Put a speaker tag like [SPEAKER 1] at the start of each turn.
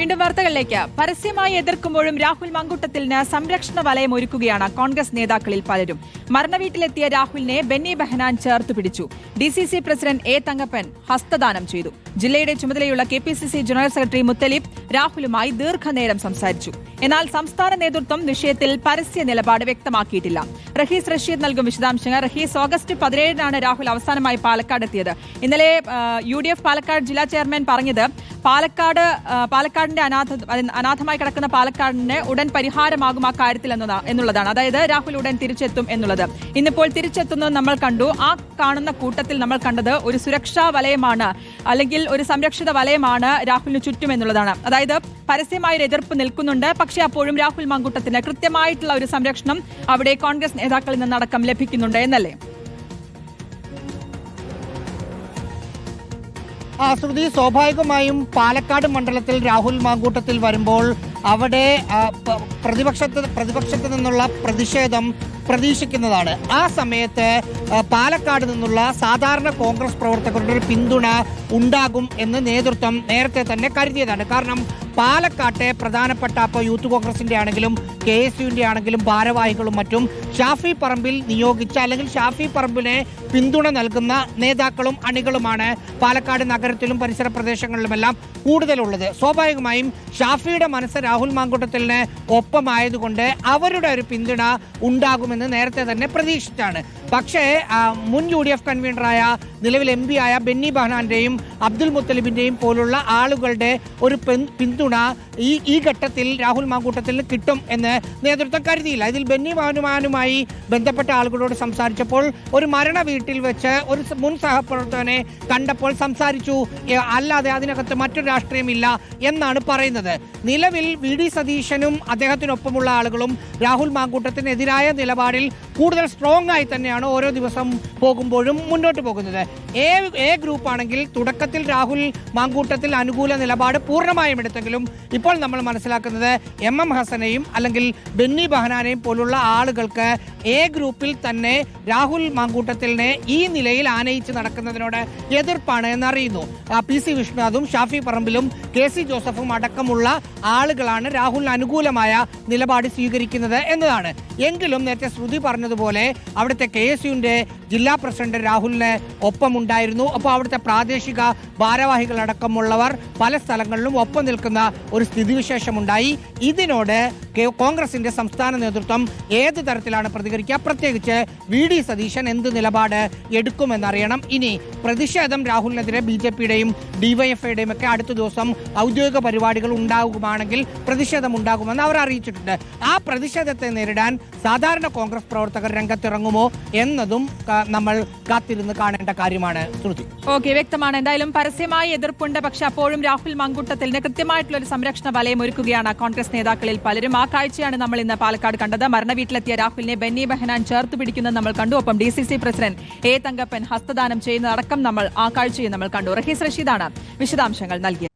[SPEAKER 1] വീണ്ടും വാർത്തകളിലേക്ക്. പരസ്യമായി എതിർക്കുമ്പോഴും രാഹുൽ മങ്കുട്ടത്തിന് സംരക്ഷണ വലയം ഒരുക്കുകയാണ് കോൺഗ്രസ് നേതാക്കളിൽ പലരും. മരണവീട്ടിലെത്തിയ രാഹുലിനെ ബെന്നി ബെഹനാൻ ചേർത്ത് പിടിച്ചു. D C C president A Thankappan ഹസ്തദാനം ചെയ്തു. ജില്ലയുടെ ചുമതലയുള്ള K P C C general secretary Muthalib രാഹുലുമായി ദീർഘനേരം സംസാരിച്ചു. എന്നാൽ സംസ്ഥാന നേതൃത്വം വിഷയത്തിൽ പരസ്യ നിലപാട് വ്യക്തമാക്കിയിട്ടില്ല. റഹീസ് റഷീദ് നൽകും വിശദാംശങ്ങൾ. റഹീസ് ഓഗസ്റ്റ് പതിനേഴിനാണ് രാഹുൽ അവസാനമായി പാലക്കാട് എത്തിയത് ഇന്നലെ യു ഡി എഫ് പാലക്കാട് ജില്ലാ ചെയർമാൻ പറഞ്ഞത് പാലക്കാട് പാലക്കാടിന്റെ അനാഥ അനാഥമായി കിടക്കുന്ന പാലക്കാടിനെ ഉടൻ പരിഹാരമാകും ആ കാര്യത്തിൽ എന്നുള്ളതാണ്. അതായത് രാഹുൽ ഉടൻ തിരിച്ചെത്തും എന്നുള്ളത്. ഇന്നിപ്പോൾ തിരിച്ചെത്തുന്നത് നമ്മൾ കണ്ടു. ആ കാണുന്ന കൂട്ടത്തിൽ നമ്മൾ കണ്ടത് ഒരു സുരക്ഷാ വലയമാണ് അല്ലെങ്കിൽ ഒരു സംരക്ഷിത വലയമാണ് രാഹുലിന് ചുറ്റും എന്നുള്ളതാണ്. അതായത് പരസ്യമായ ഒരു എതിർപ്പ് നിൽക്കുന്നുണ്ട്. പക്ഷേ അപ്പോഴും രാഹുൽ മങ്കൂട്ടത്തിന് കൃത്യമായിട്ടുള്ള ഒരു സംരക്ഷണം അവിടെ കോൺഗ്രസ് നേതാക്കളിൽ നിന്നടക്കം ലഭിക്കുന്നുണ്ട് എന്നല്ലേ?
[SPEAKER 2] ശ്രുതി സ്വാഭാവികമായും പാലക്കാട് മണ്ഡലത്തിൽ രാഹുൽ മാങ്കൂട്ടത്തിൽ വരുമ്പോൾ അവിടെ പ്രതിപക്ഷത്ത് പ്രതിപക്ഷത്ത് നിന്നുള്ള പ്രതിഷേധം പ്രതീക്ഷിക്കുന്നതാണ്. ആ സമയത്ത് പാലക്കാട് നിന്നുള്ള സാധാരണ കോൺഗ്രസ് പ്രവർത്തകരുടെ ഒരു പിന്തുണ ഉണ്ടാകും എന്ന് നേതൃത്വം നേരത്തെ തന്നെ കരുതിയതാണ്. കാരണം പാലക്കാട്ടെ പ്രധാനപ്പെട്ട ഇപ്പോൾ യൂത്ത് കോൺഗ്രസിന്റെ ആണെങ്കിലും കെ എസ് യുവിന്റെ ആണെങ്കിലും ഭാരവാഹികളും മറ്റും ഷാഫി പറമ്പിൽ നിയോഗിച്ച അല്ലെങ്കിൽ ഷാഫി പറമ്പിനെ പിന്തുണ നൽകുന്ന നേതാക്കളും അണികളുമാണ് പാലക്കാട് നഗരത്തിലും പരിസര പ്രദേശങ്ങളിലുമെല്ലാം കൂടുതലുള്ളത്. സ്വാഭാവികമായും ഷാഫിയുടെ മനസ്സ് രാഹുൽ മാങ്കുട്ടത്തിലിന് ഒപ്പമായതുകൊണ്ട് അവരുടെ ഒരു പിന്തുണ ഉണ്ടാകുമെന്ന് നേരത്തെ തന്നെ പ്രതീക്ഷിച്ചാണ്. പക്ഷേ മുൻ യു ഡി എഫ് കൺവീനറായ നിലവിൽ എം പി ആയ ബെന്നി ബഹനാന്റെയും അബ്ദുൽ മുത്തലിബിന്റെയും പോലുള്ള ആളുകളുടെ ഒരു പിന്തുണ ഈ ഈ ഘട്ടത്തിൽ രാഹുൽ മാങ്കൂട്ടത്തിന് കിട്ടും എന്ന് നേതൃത്വം കരുതിയില്ല. ഇതിൽ ബെന്നി ബഹനുമാനുമായി ബന്ധപ്പെട്ട ആളുകളോട് സംസാരിച്ചപ്പോൾ ഒരു മരണ വീട്ടിൽ വെച്ച് ഒരു മുൻ സഹപ്രവർത്തകനെ കണ്ടപ്പോൾ സംസാരിച്ചു. അല്ലാതെ അതിനകത്ത് മറ്റൊരു രാഷ്ട്രീയമില്ല എന്നാണ് പറയുന്നത്. നിലവിൽ വി ഡി സതീശനും അദ്ദേഹത്തിനൊപ്പമുള്ള ആളുകളും രാഹുൽ മാങ്കൂട്ടത്തിനെതിരായ നിലപാടിൽ കൂടുതൽ സ്ട്രോങ് ആയി തന്നെയാണ് ഓരോ ദിവസം പോകുമ്പോഴും മുന്നോട്ട് പോകുന്നത്. എ എ ഗ്രൂപ്പ് ആണെങ്കിൽ തുടക്കത്തിൽ രാഹുൽ മാങ്കൂട്ടത്തിൽ അനുകൂല നിലപാട് പൂർണമായും എടുത്തെങ്കിലും ഇപ്പോൾ നമ്മൾ മനസ്സിലാക്കുന്നത് എം എം ഹസനെയും അല്ലെങ്കിൽ ബെന്നി ബഹനാനെയും പോലുള്ള ആളുകൾക്ക് എ ഗ്രൂപ്പിൽ തന്നെ രാഹുൽ മാങ്കൂട്ടത്തിലിനെ ഈ നിലയിൽ ആനയിച്ച് നടക്കുന്നതിനോട് എതിർപ്പാണ് എന്നറിയുന്നു. പി സി വിഷ്ണുനാഥും ഷാഫി പറമ്പിലും കെ സി ജോസഫും അടക്കമുള്ള ആളുകളാണ് രാഹുലിന് അനുകൂലമായ നിലപാട് സ്വീകരിക്കുന്നത് എന്നതാണ്. എങ്കിലും നേരത്തെ ശ്രുതി പറഞ്ഞതുപോലെ അവിടുത്തെ കെ എസ് യുവിന്റെ ജില്ലാ പ്രസിഡന്റ് രാഹുലിന് ഒപ്പമുണ്ടായിരുന്നു. അപ്പോൾ അവിടുത്തെ പ്രാദേശിക ഭാരവാഹികളടക്കമുള്ളവർ പല സ്ഥലങ്ങളിലും ഒപ്പം നിൽക്കുന്ന ഒരു സ്ഥിതിവിശേഷമുണ്ടായി. ഇതിനോട് കോൺഗ്രസിന്റെ സംസ്ഥാന നേതൃത്വം ഏത് തരത്തിലാണ് പ്രതികരിക്കുക? പ്രത്യേകിച്ച് വി ഡി സതീശൻ എന്ത് നിലപാട് എടുക്കുമെന്നറിയണം. ഇനി പ്രതിഷേധം രാഹുലിനെതിരെ ബി ജെ പിയുടെയും ഡിവൈഎഫ്ഐയുടെയും ഒക്കെ അടുത്ത ദിവസം ഔദ്യോഗിക പരിപാടികൾ ഉണ്ടാകുകയാണെങ്കിൽ പ്രതിഷേധം ഉണ്ടാകുമെന്ന് അവർ അറിയിച്ചിട്ടുണ്ട്. ആ പ്രതിഷേധത്തെ നേരിടാൻ സാധാരണ കോൺഗ്രസ് പ്രവർത്തകർ രംഗത്തിറങ്ങുമോ എന്നതും നമ്മൾ കാത്തിരുന്ന് കാണേണ്ട കാര്യമാണ്. ശ്രുതി.
[SPEAKER 1] ഓക്കെ വ്യക്തമാണ്. എന്തായാലും പരസ്യമായി എതിർപ്പുണ്ട്. പക്ഷെ അപ്പോഴും രാഹുൽ മങ്കുട്ടത്തിന് കൃത്യമായിട്ടുള്ള ഒരു സംരക്ഷണ വലയം ഒരുക്കുകയാണ് കോൺഗ്രസ് നേതാക്കളിൽ പലരും. ആ കാഴ്ചയാണ് നമ്മൾ ഇന്ന് പാലക്കാട് കണ്ടത്. മരണവീട്ടിലെത്തിയ രാഹുലിനെ ബെന്നി ബെഹനാൻ ചേർത്ത് പിടിക്കുന്നത് നമ്മൾ കണ്ടു. ഒപ്പം D C C president A Thankappan ഹസ്തദാനം ചെയ്യുന്നതടക്കം നമ്മൾ ആ കാഴ്ചയും നമ്മൾ കണ്ടു. റഹീസ് റഷീദാണ് വിശദാംശങ്ങൾ നൽകിയത്.